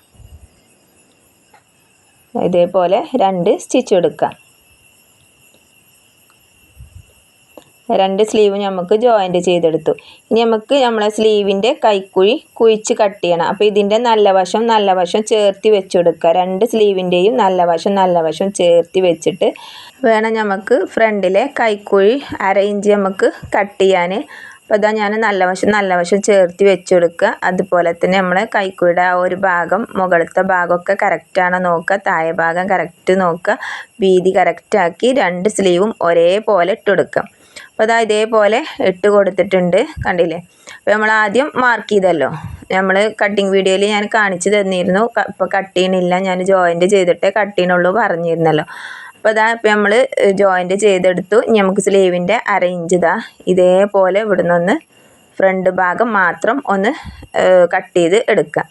ഇതേപോലെ രണ്ട് സ്റ്റിച്ച് കൊടുക്കാം രണ്ട് സ്ലീവ് നമുക്ക് ജോയിന്റ് ചെയ്തെടുത്തു. ഇനി നമുക്ക് നമ്മളെ സ്ലീവിന്റെ കൈക്കുഴി കുഴിച്ച് കട്ട് ചെയ്യണം. അപ്പോൾ ഇതിന്റെ നല്ല വശം നല്ല വശം ചേർത്തി വെച്ചെടുക്കുക. രണ്ട് സ്ലീവിന്റെയും നല്ല വശം നല്ല വശം ചേർത്തി വെച്ചിട്ട് വേണം നമുക്ക് ഫ്രണ്ടിലെ കൈക്കുഴി അര ഇഞ്ച് നമുക്ക് കട്ട് ചെയ്യാൻ അപ്പോൾ അതാ ഞാൻ നല്ല വശം നല്ല വശം ചേർത്ത് വെച്ചെടുക്കുക. അതുപോലെ തന്നെ നമ്മൾ കൈക്കുഴിയുടെ ആ ഒരു ഭാഗം മുകളിലത്തെ ഭാഗമൊക്കെ കറക്റ്റാണോ നോക്കുക. താഴെ ഭാഗം കറക്റ്റ് നോക്കുക. വീതി കറക്റ്റാക്കി രണ്ട് സ്ലീവും ഒരേപോലെ ഇട്ടെടുക്കുക അപ്പോൾ അതാ ഇതേപോലെ ഇട്ട് കൊടുത്തിട്ടുണ്ട്. കണ്ടില്ലേ? അപ്പോൾ നമ്മൾ ആദ്യം മാർക്ക് ചെയ്തല്ലോ. നമ്മൾ കട്ടിങ് വീഡിയോയിൽ ഞാൻ കാണിച്ചു തന്നിരുന്നു. ഇപ്പോൾ കട്ട് ചെയ്യണില്ല. ഞാൻ ജോയിന്റ് ചെയ്തിട്ടേ കട്ട് ചെയ്യണുള്ളൂ പറഞ്ഞിരുന്നല്ലോ. അപ്പോൾ ഇതാ ഇപ്പോൾ നമ്മൾ ജോയിന്റ് ചെയ്തെടുത്തു. ഇനി നമുക്ക് സ്ലീവിന്റെ അര ഇഞ്ച് ഇതാ ഇതേപോലെ ഇവിടെ ഒന്ന് ഫ്രണ്ട് ഭാഗം മാത്രം ഒന്ന് കട്ട് ചെയ്ത് എടുക്കാം.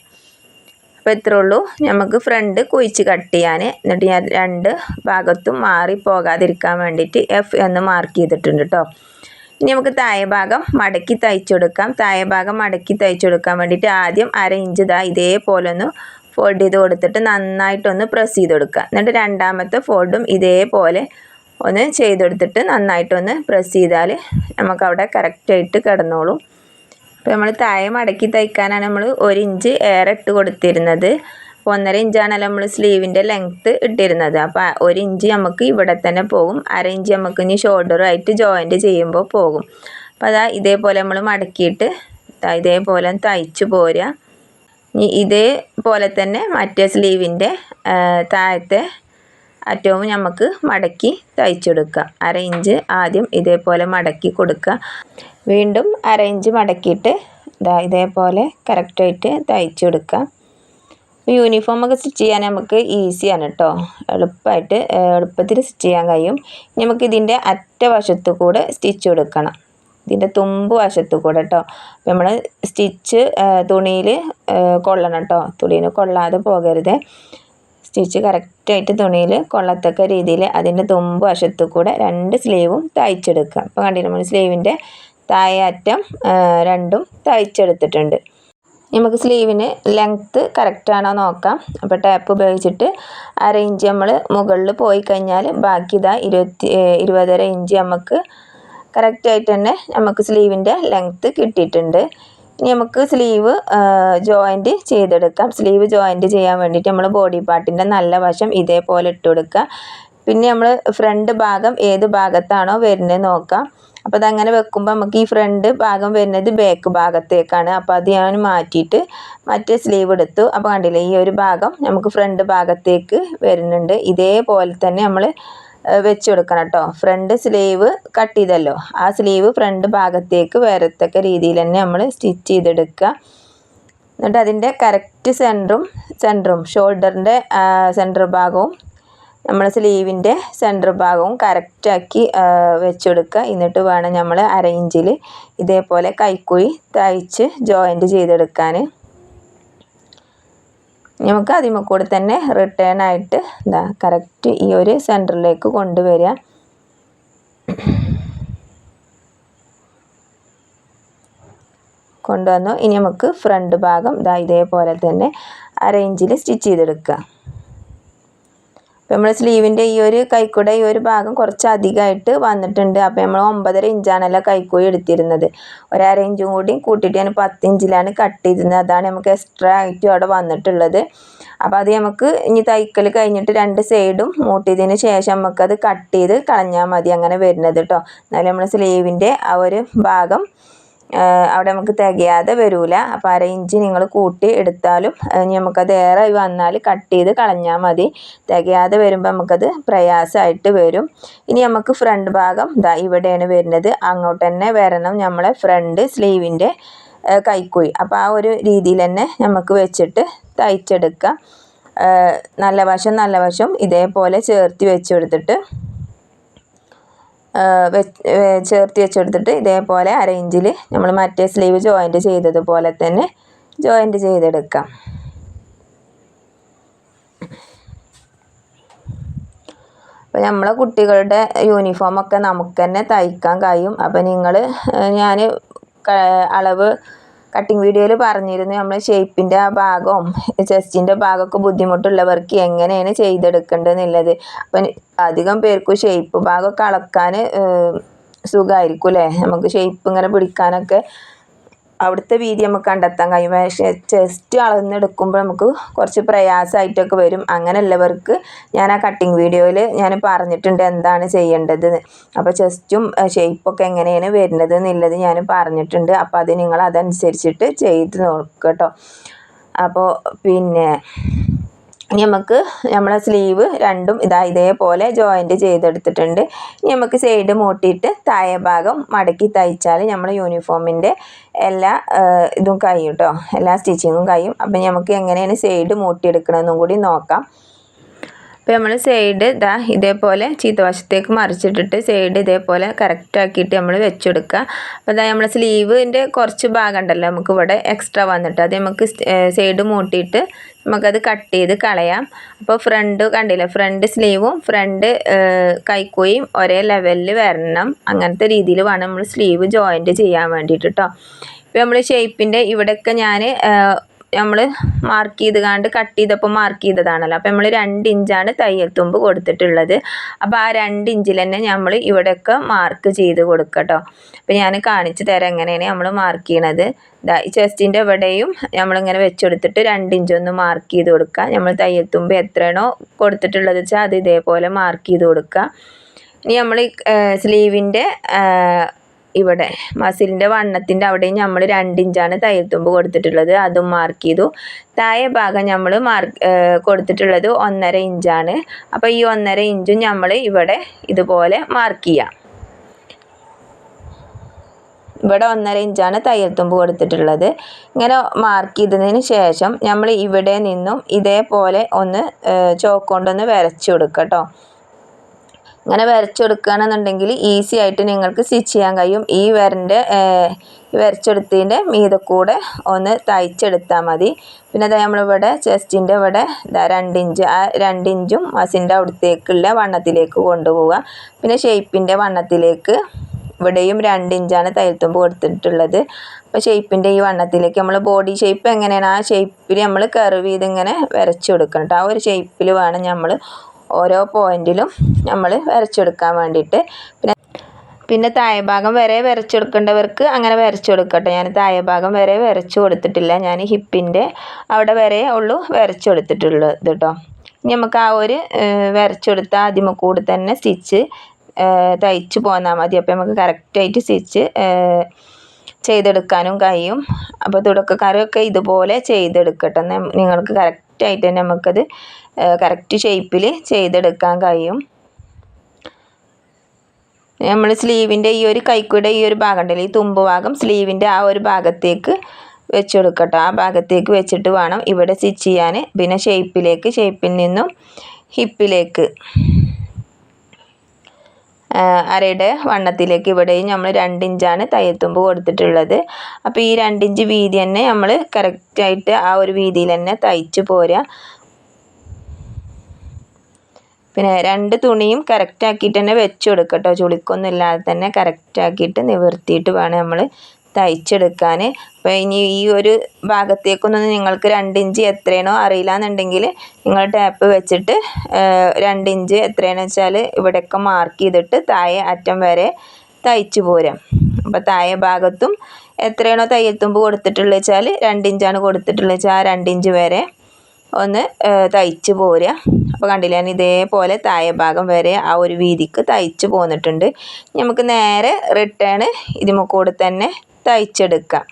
അപ്പോൾ ഇത്രേ ഉള്ളൂ. നമുക്ക് ഫ്രണ്ട് കുഴിച്ച് കട്ട് ചെയ്യാൻ എന്നിട്ട് ഞാൻ രണ്ട് ഭാഗത്തും മാറി പോകാതിരിക്കാൻ വേണ്ടിയിട്ട് എഫ് എന്ന് മാർക്ക് ചെയ്തിട്ടുണ്ട് കേട്ടോ ഇനി നമുക്ക് താഴെ ഭാഗം മടക്കി തയ്ച്ചെടുക്കാം താഴെ ഭാഗം മടക്കി തയ്ച്ചു കൊടുക്കാൻ വേണ്ടിയിട്ട് ആദ്യം അര ഇഞ്ച് ഇതാ ഇതേപോലെ ഒന്ന് ഫോൾഡ് ചെയ്ത് കൊടുത്തിട്ട് നന്നായിട്ടൊന്ന് പ്രസ് ചെയ്ത് കൊടുക്കുക. എന്നിട്ട് രണ്ടാമത്തെ ഫോൾഡും ഇതേപോലെ ഒന്ന് ചെയ്തെടുത്തിട്ട് നന്നായിട്ടൊന്ന് പ്രസ് ചെയ്താൽ നമുക്കവിടെ കറക്റ്റായിട്ട് കിടന്നോളും. അപ്പോൾ നമ്മൾ താഴെ മടക്കി തയ്ക്കാനാണ് നമ്മൾ ഒരു ഇഞ്ച് ഏറെ ഇട്ട് കൊടുത്തിരുന്നത്. ഒന്നര ഇഞ്ചാണല്ലോ നമ്മൾ സ്ലീവിന്റെ ലെങ്ത്ത് ഇട്ടിരുന്നത്. അപ്പോൾ ഒരു ഇഞ്ച് നമുക്ക് ഇവിടെ തന്നെ പോകും. അര ഇഞ്ച് നമുക്ക് ഇനി ഷോൾഡറുമായിട്ട് ജോയിന്റ് ചെയ്യുമ്പോൾ പോകും. അപ്പോൾ അതാ ഇതേപോലെ നമ്മൾ മടക്കിയിട്ട് ഇതേപോലെ തയ്ച്ചു പോരുക. ഇനി ഇതേപോലെ തന്നെ മറ്റേ സ്ലീവിന്റെ താഴത്തെ അറ്റവും നമുക്ക് മടക്കി തയ്ച്ചെടുക്കുക അര ഇഞ്ച് ആദ്യം ഇതേപോലെ മടക്കി കൊടുക്കുക വീണ്ടും അര ഇഞ്ച് മടക്കിയിട്ട് ഇതാ ഇതേപോലെ കറക്റ്റായിട്ട് തയ്ച്ചെടുക്കുക യൂണിഫോമൊക്കെ സ്റ്റിച്ച് ചെയ്യാൻ നമുക്ക് ഈസിയാണ് കേട്ടോ എളുപ്പമായിട്ട് എളുപ്പത്തിൽ സ്റ്റിച്ച് ചെയ്യാൻ കഴിയും. നമുക്ക് ഇതിന്റെ അറ്റ വശത്തു കൂടെ സ്റ്റിച്ച് കൊടുക്കണം ഇതിന്റെ തുമ്പ് വശത്തു കൂടെ കേട്ടോ നമ്മൾ സ്റ്റിച്ച് തുണിയിൽ കൊള്ളണം കേട്ടോ തുണിയിൽ കൊള്ളാതെ പോകരുത്. സ്റ്റിച്ച് കറക്റ്റായിട്ട് തുണിയിൽ കൊള്ളത്തക്ക രീതിയിൽ അതിന്റെ തുമ്പ് വശത്തു കൂടെ രണ്ട് സ്ലീവും തയ്ച്ചെടുക്കുക. അപ്പോൾ കണ്ടില്ല നമ്മൾ സ്ലീവിന്റെ താഴെ അറ്റം രണ്ടും തയ്ച്ചെടുത്തിട്ടുണ്ട്. നമുക്ക് സ്ലീവിന് ലെങ്ത്ത് കറക്റ്റാണോ നോക്കാം. അപ്പോൾ ടാപ്പ് ഉപയോഗിച്ചിട്ട് അര ഇഞ്ച് നമ്മൾ മുകളിൽ പോയി കഴിഞ്ഞാൽ ബാക്കി ഇതാ ഇരുപത്തി ഇരുപതര ഇഞ്ച് നമുക്ക് കറക്റ്റായിട്ട് തന്നെ നമുക്ക് സ്ലീവിന്റെ ലെങ്ത്ത് കിട്ടിയിട്ടുണ്ട്. ഇനി നമുക്ക് സ്ലീവ് ജോയിന്റ് ചെയ്തെടുക്കാം. സ്ലീവ് ജോയിന്റ് ചെയ്യാൻ വേണ്ടിയിട്ട് നമ്മൾ ബോഡി പാർട്ടിന്റെ നല്ല വശം ഇതേപോലെ ഇട്ട് കൊടുക്കുക. പിന്നെ നമ്മൾ ഫ്രണ്ട് ഭാഗം ഏത് ഭാഗത്താണോ വരുന്നത് നോക്കാം അപ്പോൾ അതങ്ങനെ വെക്കുമ്പോൾ നമുക്ക് ഈ ഫ്രണ്ട് ഭാഗം വരുന്നത് ബാക്ക് ഭാഗത്തേക്കാണ്. അപ്പോൾ അത് ഞാൻ മാറ്റിയിട്ട് മറ്റേ സ്ലീവ് എടുത്തു. അപ്പോൾ കണ്ടില്ലേ ഈ ഒരു ഭാഗം നമുക്ക് ഫ്രണ്ട് ഭാഗത്തേക്ക് വരുന്നുണ്ട്. ഇതേപോലെ തന്നെ നമ്മൾ വെച്ച് കൊടുക്കണം കേട്ടോ. ഫ്രണ്ട് സ്ലീവ് കട്ട് ചെയ്തല്ലോ. ആ സ്ലീവ് ഫ്രണ്ട് ഭാഗത്തേക്ക് വരത്തക്ക രീതിയിൽ തന്നെ നമ്മൾ സ്റ്റിച്ച് ചെയ്തെടുക്കുക. എന്നിട്ട് അതിന്റെ കറക്റ്റ് സെന്ററും സെന്ററും ഷോൾഡറിന്റെ സെന്റർ ഭാഗവും നമ്മൾ സ്ലീവിന്റെ സെന്റർ ഭാഗവും കറക്റ്റാക്കി വെച്ചെടുക്കുക എന്നിട്ട് വേണം നമ്മൾ അരയിഞ്ചിൽ ഇതേപോലെ കൈക്കുഴി തയ്ച്ച് ജോയിന്റ് ചെയ്തെടുക്കാൻ. നമുക്ക് അതിമ കൂടെ തന്നെ റിട്ടേൺ ആയിട്ട് എന്താ കറക്റ്റ് ഈ ഒരു സെന്ററിലേക്ക് കൊണ്ടുവരിക. കൊണ്ടുവന്നു. ഇനി നമുക്ക് ഫ്രണ്ട് ഭാഗം ഇതാ ഇതേപോലെ തന്നെ അറേഞ്ചിൽ സ്റ്റിച്ച് ചെയ്തെടുക്കുക. അപ്പോൾ നമ്മൾ സ്ലീവിന്റെ ഈ ഒരു കൈക്കൂടെ ഈ ഒരു ഭാഗം കുറച്ച് അധികമായിട്ട് വന്നിട്ടുണ്ട്. അപ്പോൾ നമ്മൾ ഒമ്പതര ഇഞ്ചാണല്ലോ കൈക്കൂടി എടുത്തിരുന്നത്. ഒരര ഇഞ്ചും കൂടി കൂട്ടിയിട്ട് ഞാൻ പത്ത് ഇഞ്ചിലാണ് കട്ട് ചെയ്തിരുന്നത്. അതാണ് നമുക്ക് എക്സ്ട്രാ ആയിട്ടും അവിടെ വന്നിട്ടുള്ളത്. അപ്പോൾ അത് നമുക്ക് ഇനി തൈക്കൽ കഴിഞ്ഞിട്ട് രണ്ട് സൈഡും മൂട്ടിയതിന് ശേഷം നമുക്കത് കട്ട് ചെയ്ത് കളഞ്ഞാൽ മതി അങ്ങനെ വരുന്നത് കേട്ടോ എന്നാലും നമ്മൾ സ്ലീവിന്റെ ആ ഒരു ഭാഗം അവിടെ നമുക്ക് തികയാതെ വരില്ല അപ്പോൾ അര ഇഞ്ച് നിങ്ങൾ കൂട്ടി എടുത്താലും ഇനി നമുക്കത് ഏറെ വന്നാൽ കട്ട് ചെയ്ത് കളഞ്ഞാൽ മതി. തികയാതെ വരുമ്പോൾ നമുക്കത് പ്രയാസമായിട്ട് വരും. ഇനി നമുക്ക് ഫ്രണ്ട് ഭാഗം ഇതാ ഇവിടെയാണ് വരുന്നത്. അങ്ങോട്ട് തന്നെ വരണം നമ്മളെ ഫ്രണ്ട് സ്ലീവിന്റെ കൈക്കുഴി. അപ്പോൾ ആ ഒരു രീതിയിൽ തന്നെ നമുക്ക് വെച്ചിട്ട് തയ്ച്ചെടുക്കാം. നല്ല വശം നല്ല വശം ഇതേപോലെ ചേർത്ത് വെച്ച് കൊടുത്തിട്ട് ചേർത്ത് വെച്ചെടുത്തിട്ട് ഇതേപോലെ അര ഇഞ്ചിൽ നമ്മൾ മറ്റേ സ്ലീവ് ജോയിന്റ് ചെയ്തതുപോലെ തന്നെ ജോയിന്റ് ചെയ്തെടുക്കാം. അപ്പോൾ നമ്മളെ കുട്ടികളുടെ യൂണിഫോമൊക്കെ നമുക്ക് തന്നെ തയ്ക്കാൻ കഴിയും. അപ്പോൾ നിങ്ങൾ ഞാൻ അളവ് കട്ടിങ് വീഡിയോയിൽ പറഞ്ഞിരുന്നു നമ്മൾ ഷേപ്പിന്റെ ആ ഭാഗവും ചെസ്റ്റിന്റെ ഭാഗമൊക്കെ ബുദ്ധിമുട്ടുള്ളവർക്ക് എങ്ങനെയാണ് ചെയ്തെടുക്കേണ്ടതെന്നുള്ളത്. അപ്പം അധികം പേർക്കും ഷേപ്പ് ഭാഗമൊക്കെ അളക്കാൻ സുഖമായിരിക്കും അല്ലേ നമുക്ക് ഷേപ്പ് ഇങ്ങനെ പിടിക്കാനൊക്കെ അവിടുത്തെ വീതി നമുക്ക് കണ്ടെത്താൻ കഴിയും. പക്ഷേ ചെസ്റ്റ് അളന്നെടുക്കുമ്പോൾ നമുക്ക് കുറച്ച് പ്രയാസമായിട്ടൊക്കെ വരും. അങ്ങനെയുള്ളവർക്ക് ഞാൻ ആ കട്ടിങ് വീഡിയോയിൽ ഞാൻ പറഞ്ഞിട്ടുണ്ട് എന്താണ് ചെയ്യേണ്ടത്. അപ്പോൾ ചെസ്റ്റും ഷേപ്പൊക്കെ എങ്ങനെയാണ് വരുന്നത് എന്നുള്ളത് ഞാൻ പറഞ്ഞിട്ടുണ്ട്. അപ്പോൾ അത് നിങ്ങൾ അതനുസരിച്ചിട്ട് ചെയ്ത് നോക്കട്ടോ അപ്പോൾ പിന്നെ ഇനി നമുക്ക് നമ്മളെ സ്ലീവ് രണ്ടും ഇതാ ഇതേപോലെ ജോയിന്റ് ചെയ്തെടുത്തിട്ടുണ്ട്. ഇനി നമുക്ക് സൈഡ് മൂട്ടിയിട്ട് താഴെ ഭാഗം മടക്കി തയ്ച്ചാൽ നമ്മൾ യൂണിഫോമിന്റെ എല്ലാ ഇതും കഴിയും കേട്ടോ എല്ലാ സ്റ്റിച്ചിങ്ങും കഴിയും. അപ്പം നമുക്ക് എങ്ങനെയാണ് സൈഡ് മൂട്ടിയെടുക്കണമെന്നും കൂടി നോക്കാം. അപ്പോൾ നമ്മൾ സൈഡ് ഇതാ ഇതേപോലെ ചീത്തവശത്തേക്ക് മറിച്ചിട്ടിട്ട് സൈഡ് ഇതേപോലെ കറക്റ്റ് ആക്കിയിട്ട് നമ്മൾ വെച്ചെടുക്കുക. അപ്പോൾ ഇതാ നമ്മൾ സ്ലീവിന്റെ കുറച്ച് ഭാഗം ഉണ്ടല്ലോ നമുക്ക് ഇവിടെ എക്സ്ട്രാ വന്നിട്ട്. അത് നമുക്ക് സൈഡ് മൂട്ടിയിട്ട് നമുക്കത് കട്ട് ചെയ്ത് കളയാം. അപ്പോൾ ഫ്രണ്ട് കണ്ടില്ല ഫ്രണ്ട് സ്ലീവും ഫ്രണ്ട് കൈക്കോയും ഒരേ ലെവലിൽ വരണം. അങ്ങനത്തെ രീതിയിൽ വേണം നമ്മൾ സ്ലീവ് ജോയിന്റ് ചെയ്യാൻ വേണ്ടിയിട്ട് കേട്ടോ ഇപ്പോൾ നമ്മൾ ഷേപ്പിന്റെ ഇവിടെയൊക്കെ ഞാൻ നമ്മൾ മാർക്ക് ചെയ്ത് കണ്ട് കട്ട് ചെയ്തപ്പോൾ മാർക്ക് ചെയ്തതാണല്ലോ. അപ്പോൾ നമ്മൾ രണ്ട് ഇഞ്ചാണ് തയ്യൽ തുമ്പ് കൊടുത്തിട്ടുള്ളത്. അപ്പോൾ ആ രണ്ട് ഇഞ്ചിൽ തന്നെ നമ്മൾ ഇവിടെയൊക്കെ മാർക്ക് ചെയ്ത് കൊടുക്കട്ടോ. കേട്ടോ അപ്പോൾ ഞാൻ കാണിച്ചു തരാം എങ്ങനെയാണ് നമ്മൾ മാർക്ക് ചെയ്യണത്. ചെസ്റ്റിന്റെ എവിടെയും നമ്മളിങ്ങനെ വെച്ചെടുത്തിട്ട് രണ്ട് ഇഞ്ചൊന്ന് മാർക്ക് ചെയ്ത് കൊടുക്കുക. നമ്മൾ തയ്യൽ തുമ്പ് എത്രയാണോ കൊടുത്തിട്ടുള്ളത് വെച്ചാൽ അത് ഇതേപോലെ മാർക്ക് ചെയ്ത് കൊടുക്കുക. ഇനി നമ്മൾ സ്ലീവിന്റെ ഇവിടെ. മസിലിന്റെ വണ്ണത്തിന്റെ അവിടെയും നമ്മൾ രണ്ടിഞ്ചാണ് തയ്യൽത്തുമ്പ് തയ്യൽ തുമ്പ് കൊടുത്തിട്ടുള്ളത്. അതും മാർക്ക് ചെയ്തു. താഴെ ഭാഗം നമ്മൾ മാർക്ക് കൊടുത്തിട്ടുള്ളത് ഒന്നര ഇഞ്ചാണ്. അപ്പോൾ ഈ ഒന്നര ഇഞ്ചും നമ്മൾ ഇവിടെ ഇതുപോലെ മാർക്ക് ചെയ്യാം. ഇവിടെ ഒന്നര ഇഞ്ചാണ് തയ്യൽ തുമ്പ് കൊടുത്തിട്ടുള്ളത്. ഇങ്ങനെ മാർക്ക് ചെയ്തതിന് ശേഷം നമ്മൾ ഇവിടെ നിന്നും ഇതേപോലെ ഒന്ന് ചോക്കൊണ്ടൊന്ന് വരച്ചു കൊടുക്കുക കേട്ടോ. ഇങ്ങനെ വരച്ചെടുക്കുകയാണെന്നുണ്ടെങ്കിൽ ഈസി ആയിട്ട് നിങ്ങൾക്ക് സ്റ്റിച്ച് ചെയ്യാൻ കഴിയും. ഈ വരന്റെ വരച്ചെടുത്തതിന്റെ മീതെ കൂടെ ഒന്ന് തയ്ച്ചെടുത്താൽ മതി. പിന്നെ അതായത് നമ്മളിവിടെ ചെസ്റ്റിന്റെ ഇവിടെ രണ്ട് ഇഞ്ച് ആ രണ്ട് ഇഞ്ചും മസിന്റെ അവിടത്തേക്കുള്ള വണ്ണത്തിലേക്ക് കൊണ്ടുപോവുക. പിന്നെ ഷേപ്പിന്റെ വണ്ണത്തിലേക്ക് ഇവിടെയും രണ്ട് ഇഞ്ചാണ് തയ്യൽത്തുമ്പ് കൊടുത്തിട്ടുള്ളത്. അപ്പോൾ ഷേപ്പിന്റെ ഈ വണ്ണത്തിലേക്ക് നമ്മൾ ബോഡി ഷേപ്പ് എങ്ങനെയാണ്? ആ ഷേപ്പിൽ നമ്മൾ കർവ് ചെയ്ത് ഇങ്ങനെ വരച്ചു കൊടുക്കണം കേട്ടോ. ആ ഒരു ഷേപ്പിൽ വേണം നമ്മൾ ഓരോ പോയിന്റിലും നമ്മൾ വരച്ചെടുക്കാൻ വേണ്ടിയിട്ട്. പിന്നെ പിന്നെ താഴെ ഭാഗം വരെ വരച്ചെടുക്കേണ്ടവർക്ക് അങ്ങനെ വരച്ചു കൊടുക്കട്ടെ ഞാൻ താഴെ ഭാഗം വരെ വരച്ചു കൊടുത്തിട്ടില്ല. ഞാൻ ഹിപ്പിന്റെ അവിടെ വരെ ഉള്ളൂ വരച്ചു കൊടുത്തിട്ടുള്ളത് കേട്ടോ നമുക്ക് ആ ഒരു വരച്ചെടുത്ത ആദ്യമ കൂടെ തന്നെ സ്റ്റിച്ച് തയ്ച്ച് പോന്നാൽ മതി. അപ്പോൾ നമുക്ക് കറക്റ്റായിട്ട് സ്റ്റിച്ച് ചെയ്തെടുക്കാനും കഴിയും. അപ്പോൾ തുടക്കക്കാരൊക്കെ ഇതുപോലെ ചെയ്തെടുക്കട്ടെ. നിങ്ങൾക്ക് കറക്റ്റായിട്ട് തന്നെ നമുക്കത് കറക്റ്റ് ഷേപ്പിൽ ചെയ്തെടുക്കാൻ കഴിയും. നമ്മൾ സ്ലീവിന്റെ ഈ ഒരു കൈക്കൂടെ ഈ ഒരു ഭാഗം ഉണ്ടല്ലോ ഈ തുമ്പ് ഭാഗം സ്ലീവിന്റെ ആ ഒരു ഭാഗത്തേക്ക് വെച്ച് ആ ഭാഗത്തേക്ക് വെച്ചിട്ട് വേണം ഇവിടെ സ്റ്റിച്ച് ചെയ്യാൻ. പിന്നെ ഷേപ്പിലേക്ക് ഷേപ്പിൽ നിന്നും ഹിപ്പിലേക്ക് അരയുടെ വണ്ണത്തിലേക്ക് ഇവിടെയും നമ്മൾ രണ്ട് ഇഞ്ചാണ് തയ്യൽത്തുമ്പ് കൊടുത്തിട്ടുള്ളത്. അപ്പോൾ ഈ രണ്ട് ഇഞ്ച് വീതി തന്നെ നമ്മൾ കറക്റ്റായിട്ട് ആ ഒരു വീതിയിൽ തന്നെ തയ്ച്ച് പോരുക പിന്നെ രണ്ട് തുണിയും കറക്റ്റ് ആക്കിയിട്ട് തന്നെ വെച്ച് കൊടുക്കുക കേട്ടോ ചുളിക്കൊന്നും ഇല്ലാതെ തന്നെ കറക്റ്റ് ആക്കിയിട്ട് നിവർത്തിയിട്ട് വേണം നമ്മൾ തയ്ച്ചെടുക്കാൻ. അപ്പോൾ ഇനി ഈ ഒരു ഭാഗത്തേക്കൊന്നും നിങ്ങൾക്ക് രണ്ട് ഇഞ്ച് എത്രയാണോ അറിയില്ല എന്നുണ്ടെങ്കിൽ നിങ്ങൾ ടാപ്പ് വെച്ചിട്ട് രണ്ട് ഇഞ്ച് എത്രയാണെന്ന് വെച്ചാൽ ഇവിടെയൊക്കെ മാർക്ക് ചെയ്തിട്ട് താഴെ അറ്റം വരെ തയ്ച്ചു പോരാം. അപ്പോൾ താഴെ ഭാഗത്തും എത്രയാണോ തയ്യൽത്തുമ്പ് കൊടുത്തിട്ടുള്ളത് വെച്ചാൽ രണ്ട് ഇഞ്ചാണ് കൊടുത്തിട്ടുള്ളത് വെച്ചാൽ ആ രണ്ട് ഇഞ്ച് വരെ ഒന്ന് തയ്ച്ച് പോരുക. അപ്പോൾ കണ്ടില്ല ഞാൻ ഇതേപോലെ താഴെ ഭാഗം വരെ ആ ഒരു വീതിക്ക് തയ്ച്ച് പോന്നിട്ടുണ്ട്. നമുക്ക് നേരെ റിട്ടേൺ ഇതിമ കൂടെ തന്നെ തയ്ച്ചെടുക്കാം.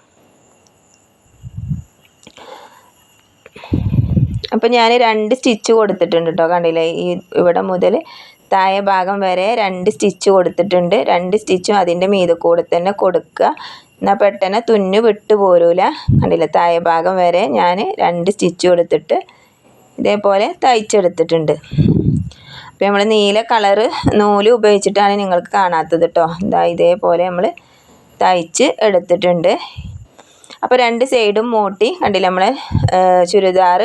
അപ്പോൾ ഞാൻ രണ്ട് സ്റ്റിച്ച് കൊടുത്തിട്ടുണ്ട് കേട്ടോ കണ്ടില്ലേ ഈ ഇവിടെ മുതൽ താഴെ ഭാഗം വരെ രണ്ട് സ്റ്റിച്ച് കൊടുത്തിട്ടുണ്ട്. രണ്ട് സ്റ്റിച്ചും അതിന്റെ മീതെ കൂടെ തന്നെ കൊടുക്കുക. എന്നാൽ പെട്ടെന്ന് തുന്നു വിട്ടു പോരൂല. കണ്ടില്ല? താഴെ ഭാഗം വരെ ഞാൻ രണ്ട് സ്റ്റിച്ച് കൊടുത്തിട്ട് ഇതേപോലെ തയ്ച്ചെടുത്തിട്ടുണ്ട്. അപ്പോൾ നമ്മൾ നീല കളറ് നൂൽ ഉപയോഗിച്ചിട്ടാണ് നിങ്ങൾക്ക് കാണാത്തത് കേട്ടോ എന്താ ഇതേപോലെ നമ്മൾ തയ്ച്ച് എടുത്തിട്ടുണ്ട്. അപ്പോൾ രണ്ട് സൈഡും മൂട്ടി കണ്ടില്ല? നമ്മൾ ചുരിദാർ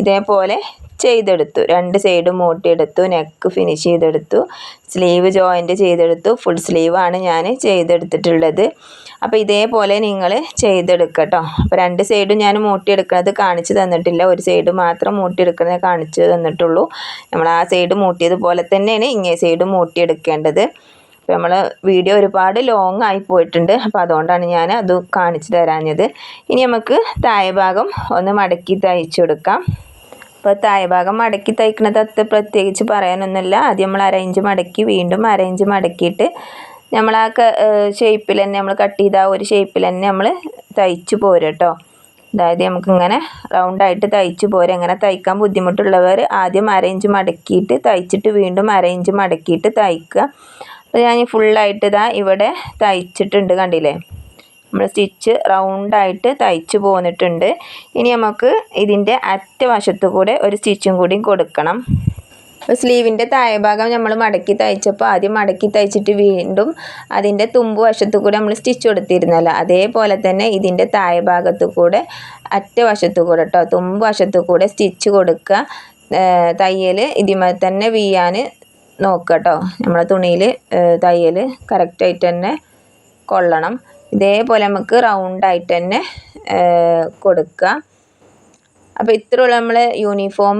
ഇതേപോലെ ചെയ്തെടുത്തു. രണ്ട് സൈഡും മൂട്ടിയെടുത്തു നെക്ക് ഫിനിഷ് ചെയ്തെടുത്തു സ്ലീവ് ജോയിന്റ് ചെയ്തെടുത്തു ഫുൾ സ്ലീവാണ് ഞാൻ ചെയ്തെടുത്തിട്ടുള്ളത്. അപ്പോൾ ഇതേപോലെ നിങ്ങൾ ചെയ്തെടുക്കട്ടോ. അപ്പോൾ രണ്ട് സൈഡും ഞാൻ മൂട്ടിയെടുക്കുന്നത് കാണിച്ചു തന്നിട്ടില്ല. ഒരു സൈഡ് മാത്രം മൂട്ടിയെടുക്കുന്നത് കാണിച്ചു തന്നിട്ടുള്ളൂ. നമ്മൾ ആ സൈഡ് മൂട്ടിയതുപോലെ തന്നെയാണ് ഇങ്ങേ സൈഡ് മൂട്ടിയെടുക്കേണ്ടത്. അപ്പോൾ നമ്മൾ വീഡിയോ ഒരുപാട് ലോങ് ആയി പോയിട്ടുണ്ട്. അപ്പോൾ അതുകൊണ്ടാണ് ഞാൻ അത് കാണിച്ചു തരാഞ്ഞത്. ഇനി നമുക്ക് താഴെ ഭാഗം ഒന്ന് മടക്കി തയ്ച്ചു കൊടുക്കാം. അപ്പോൾ താഴെ ഭാഗം മടക്കി തയ്ക്കുന്നത് അത്ര പ്രത്യേകിച്ച് പറയാനൊന്നുമില്ല. ആദ്യം നമ്മൾ അരയിഞ്ച് മടക്കി വീണ്ടും അരയിഞ്ച് മടക്കിയിട്ട് നമ്മൾ ആ ഷേപ്പിൽ തന്നെ നമ്മൾ കട്ട് ചെയ്ത ആ ഒരു ഷേപ്പിൽ തന്നെ നമ്മൾ തയ്ച്ച് പോരട്ടോ അതായത് നമുക്കിങ്ങനെ റൗണ്ടായിട്ട് തയ്ച്ച് പോരാ. അങ്ങനെ തയ്ക്കാൻ ബുദ്ധിമുട്ടുള്ളവർ ആദ്യം അരയിഞ്ച് മടക്കിയിട്ട് തയ്ച്ചിട്ട് വീണ്ടും അരയിഞ്ച് മടക്കിയിട്ട് തയ്ക്കുക. അപ്പോൾ ഞാൻ ഫുള്ളായിട്ട് ഇതാ ഇവിടെ തയ്ച്ചിട്ടുണ്ട് കണ്ടില്ലേ? നമ്മൾ സ്റ്റിച്ച് റൗണ്ടായിട്ട് തയ്ച്ച് പോന്നിട്ടുണ്ട്. ഇനി നമുക്ക് ഇതിന്റെ അറ്റവശത്തു കൂടെ ഒരു സ്റ്റിച്ചും കൂടി കൊടുക്കണം. അപ്പോൾ സ്ലീവിന്റെ താഴെ ഭാഗം നമ്മൾ മടക്കി തയ്ച്ചപ്പോൾ ആദ്യം മടക്കി തയ്ച്ചിട്ട് വീണ്ടും അതിന്റെ തുമ്പ് വശത്തു കൂടെ നമ്മൾ സ്റ്റിച്ച് കൊടുത്തിരുന്നല്ലോ. അതേപോലെ തന്നെ ഇതിന്റെ താഴെ ഭാഗത്തു കൂടെ അറ്റ വശത്തു കൂടെ കേട്ടോ തുമ്പ് വശത്തു കൂടെ സ്റ്റിച്ച് കൊടുക്കുക. തയ്യൽ ഇതിമേ തന്നെ വീയാൻ നോക്കുക കേട്ടോ നമ്മളെ തുണിയിൽ തയ്യൽ കറക്റ്റായിട്ട് തന്നെ കൊള്ളണം. ഇതേപോലെ നമുക്ക് റൗണ്ടായിട്ട് തന്നെ കൊടുക്കുക. അപ്പോൾ ഇത്രയുള്ള നമ്മൾ യൂണിഫോം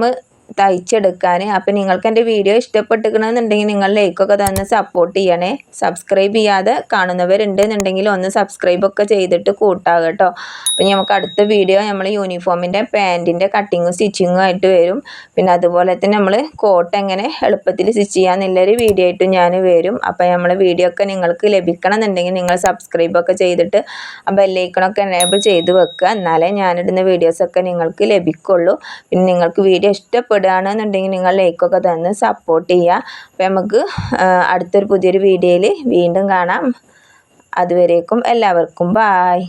തയ്ച്ചെടുക്കാൻ അപ്പോൾ നിങ്ങൾക്ക് എന്റെ വീഡിയോ ഇഷ്ടപ്പെട്ടിരിക്കണമെന്നുണ്ടെങ്കിൽ നിങ്ങൾ ലൈക്കൊക്കെ തന്ന് സപ്പോർട്ട് ചെയ്യണേ. സബ്സ്ക്രൈബ് ചെയ്യാതെ കാണുന്നവരുണ്ടെന്നുണ്ടെങ്കിൽ ഒന്ന് സബ്സ്ക്രൈബൊക്കെ ചെയ്തിട്ട് കൂട്ടാം കേട്ടോ അപ്പോൾ നമുക്ക് അടുത്ത വീഡിയോ നമ്മൾ യൂണിഫോമിന്റെ പാന്റിന്റെ കട്ടിങ്ങും സ്റ്റിച്ചിങ്ങും ആയിട്ട് വരും. പിന്നെ അതുപോലെ തന്നെ നമ്മൾ കോട്ട് എങ്ങനെ എളുപ്പത്തിൽ സ്റ്റിച്ച് ചെയ്യാമെന്നുള്ളൊരു വീഡിയോ ആയിട്ട് ഞാൻ വരും. അപ്പോൾ നമ്മൾ വീഡിയോ ഒക്കെ നിങ്ങൾക്ക് ലഭിക്കണം എന്നുണ്ടെങ്കിൽ നിങ്ങൾ സബ്സ്ക്രൈബൊക്കെ ചെയ്തിട്ട് ആ ബെല്ലൈക്കണൊക്കെ എനേബിൾ ചെയ്ത് വെക്കുക. എന്നാലേ ഞാനിടുന്ന വീഡിയോസൊക്കെ നിങ്ങൾക്ക് ലഭിക്കുള്ളൂ. പിന്നെ നിങ്ങൾക്ക് വീഡിയോ ഇഷ്ടപ്പെടും ഇഷ്ടപ്പെടുകയാണെന്നുണ്ടെങ്കിൽ നിങ്ങൾ ലൈക്കൊക്കെ തന്ന് സപ്പോർട്ട് ചെയ്യുക. അപ്പോൾ നമുക്ക് അടുത്തൊരു പുതിയൊരു വീഡിയോയിൽ വീണ്ടും കാണാം. അതുവരേക്കും എല്ലാവർക്കും ബായ്